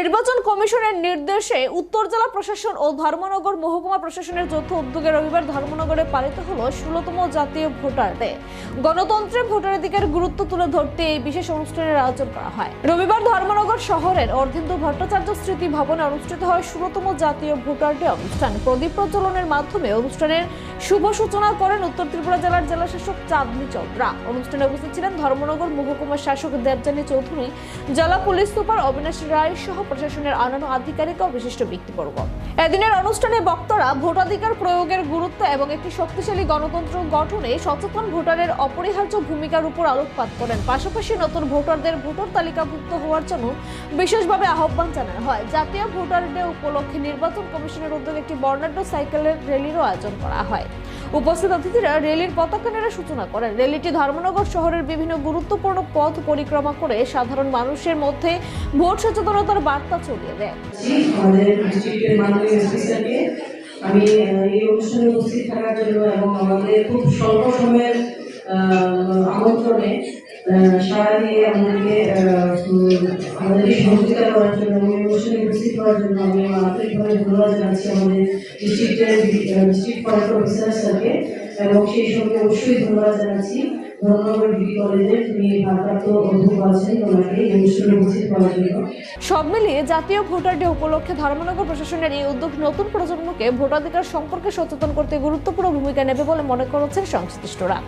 দিনের নির্বাচন কমিশনের নির্দেশে উত্তর জেলা প্রশাসন ও ধর্মনগর মহকুমা প্রশাসনের যৌথ উদ্যোগে রবিবার ধর্মনগরে পালিত হলো ষোলতম জাতীয় ভোটার ডে। গণতন্ত্রে ভোটাধিকার গুরুত্ব তুলে ধরতে এই বিশেষ অনুষ্ঠানের আয়োজন করা হয়। রবিবার ধর্মনগর শহরের অর্ধেন্দু ভট্টাচার্য স্মৃতি ভবনে অনুষ্ঠিত হয় ষোলতম জাতীয় ভোটার ডে অনুষ্ঠান। প্রদীপ প্রজ্বলনের মাধ্যমে অনুষ্ঠানের শুভ সূচনা করেন উত্তর ত্রিপুরা জেলার জেলা শাসক চাঁদনি চৌধরা। অনুষ্ঠানে উপস্থিত ছিলেন ধর্মনগর মহকুমার শাসক দেবযানী চৌধুরী, জেলা পুলিশ সুপার অবিনাশ রায় সহ প্রশাসনের অন্যান্য আধিকারিক ও বিশিষ্ট ব্যক্তিবর্গ। এদিনের অনুষ্ঠানে বক্তারা ভোটাধিকার প্রয়োগের গুরুত্ব এবং একটি শক্তিশালী গণতন্ত্র গঠনে সচেতন ভোটারের অপরিহার্য ভূমিকার উপর আলোকপাত করেন। পাশাপাশি নতুন ভোটারদের ভোটার তালিকাভুক্ত হওয়ার জন্য বিশেষভাবে আহ্বান জানানো হয়। জাতীয় ভোটার ডে উপলক্ষে নির্বাচন কমিশনের উদ্যোগে একটি বর্ণাঢ্য সাইকেলের র্যালিরও আয়োজন করা হয়। উপস্থিত অতিথিরা রেলির পতাকা নেড়ে সূচনা করেন। রেলিটি ধর্মনগর শহরের বিভিন্ন গুরুত্বপূর্ণ পথ পরিক্রমা করে সাধারণ মানুষের মধ্যে ভোট সচেতনতার বার্তা ছড়িয়ে দেয়। আমি এই অনুষ্ঠানে উপস্থিত থাকার জন্য এবং আমাদের খুব স্বল্প সময়ের আমন্ত্রণে সব মিলিয়ে জাতীয় ভোটার ডে উপলক্ষে ধর্মনগর প্রশাসনের এই উদ্যোগ নতুন প্রজন্মকে ভোটাধিকার সম্পর্কে সচেতন করতে গুরুত্বপূর্ণ ভূমিকা নেবে বলে মনে করছেন সংশ্লিষ্টরা।